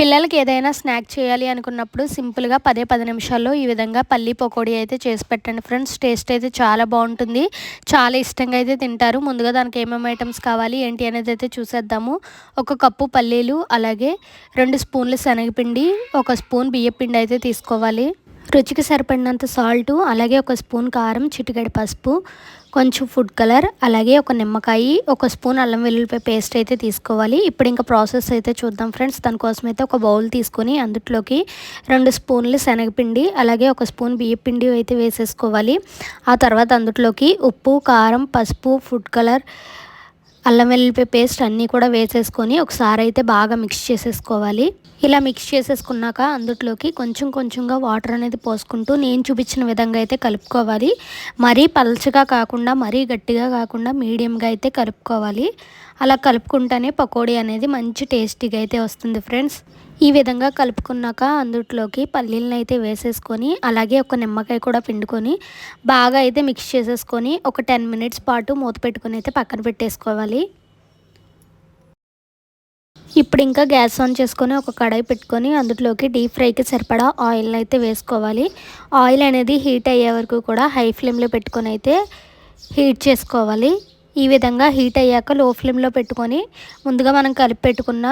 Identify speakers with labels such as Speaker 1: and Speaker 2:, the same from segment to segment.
Speaker 1: పిల్లలకి ఏదైనా స్నాక్ చేయాలి అనుకున్నప్పుడు సింపుల్గా పదే పది నిమిషాల్లో ఈ విధంగా పల్లీ పకోడీ అయితే చేసి పెట్టండి ఫ్రెండ్స్. టేస్ట్ అయితే చాలా బాగుంటుంది. చాలా ఇష్టంగా అయితే తింటారు. ముందుగా దానికి ఏమేమి ఐటమ్స్ కావాలి ఏంటి అనేది అయితే చూసేద్దాము. ఒక కప్పు పల్లీలు అలాగే రెండు స్పూన్లు శనగపిండి ఒక స్పూన్ బియ్యపిండి అయితే తీసుకోవాలి. రుచికి సరిపడినంత సాల్టు అలాగే ఒక స్పూన్ కారం చిటికెడు పసుపు కొంచెం ఫుడ్ కలర్ అలాగే ఒక నిమ్మకాయ ఒక స్పూన్ అల్లం వెల్లుల్లిపాయ పేస్ట్ అయితే తీసుకోవాలి. ఇప్పుడు ఇంకా ప్రాసెస్ అయితే చూద్దాం ఫ్రెండ్స్. దానికోసం అయితే ఒక బౌల్ తీసుకొని అందులోకి రెండు స్పూన్లు శనగపిండి అలాగే ఒక స్పూన్ బియ్యపిండి అయితే వేసేసుకోవాలి. ఆ తర్వాత అందులోకి ఉప్పు కారం పసుపు ఫుడ్ కలర్ అల్లం వెల్లుల్లిపాయ పేస్ట్ అన్నీ కూడా వేసేసుకొని ఒకసారి అయితే బాగా మిక్స్ చేసేసుకోవాలి. ఇలా మిక్స్ చేసేసుకున్నాక అందులోకి కొంచెం కొంచెంగా వాటర్ అనేది పోసుకుంటూ నేను చూపించిన విధంగా అయితే కలుపుకోవాలి. మరీ పల్చగా కాకుండా మరీ గట్టిగా కాకుండా మీడియంగా అయితే కలుపుకోవాలి. అలా కలుపుకుంటేనే పకోడీ అనేది మంచి టేస్టీగా అయితే వస్తుంది ఫ్రెండ్స్ ఈ విధంగా కలుపుకున్నాక అందులోకి పల్లీలను అయితే వేసేసుకొని అలాగే ఒక నిమ్మకాయ కూడా పిండుకొని బాగా అయితే మిక్స్ చేసేసుకొని ఒక టెన్ మినిట్స్ పాటు మూత పెట్టుకొని అయితే పక్కన పెట్టేసుకోవాలి. ఇప్పుడు ఇంకా గ్యాస్ ఆన్ చేసుకొని ఒక కడాయి పెట్టుకొని అందులోకి డీప్ ఫ్రైకి సరిపడా ఆయిల్ని అయితే వేసుకోవాలి. ఆయిల్ అనేది హీట్ అయ్యే వరకు కూడా హై ఫ్లేమ్లో పెట్టుకొని అయితే హీట్ చేసుకోవాలి. ఈ విధంగా హీట్ అయ్యాక లో ఫ్లేమ్లో పెట్టుకొని ముందుగా మనం కలిపి పెట్టుకున్న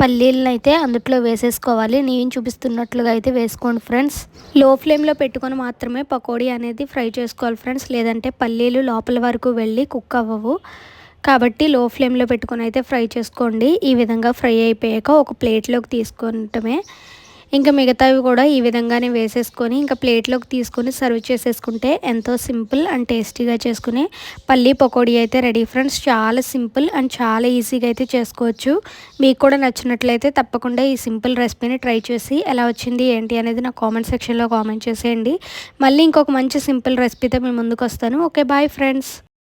Speaker 1: పల్లీలను అయితే అందుట్లో వేసేసుకోవాలి. నేను చూపిస్తున్నట్లుగా అయితే వేసుకోండి ఫ్రెండ్స్లో ఫ్లేమ్లో పెట్టుకొని మాత్రమే పకోడీ అనేది ఫ్రై చేసుకోవాలి ఫ్రెండ్స్ లేదంటే పల్లీలు లోపల వరకు వెళ్ళి కుక్ అవ్వవు. కాబట్టి లో ఫ్లేమ్లో పెట్టుకొని అయితే ఫ్రై చేసుకోండి. ఈ విధంగా ఫ్రై అయిపోయాక ఒక ప్లేట్లోకి తీసుకుంటమే ఇంకా మిగతావి కూడా ఈ విధంగానే వేసేసుకొని ఇంకా ప్లేట్లోకి తీసుకొని సర్వ్ చేసేసుకుంటే ఎంతో సింపుల్ అండ్ టేస్టీగా చేసుకునే పల్లీ పకోడీ అయితే రెడీ ఫ్రెండ్స్. చాలా సింపుల్ అండ్ చాలా ఈజీగా అయితే చేసుకోవచ్చు. మీకు కూడా నచ్చినట్లయితే తప్పకుండా ఈ సింపుల్ రెసిపీని ట్రై చేసి ఎలా వచ్చింది ఏంటి అనేది నా కామెంట్ సెక్షన్లో కామెంట్ చేసేయండి. మళ్ళీ ఇంకొక మంచి సింపుల్ రెసిపీతో మేము ముందుకు వస్తాను. Okay bye friends.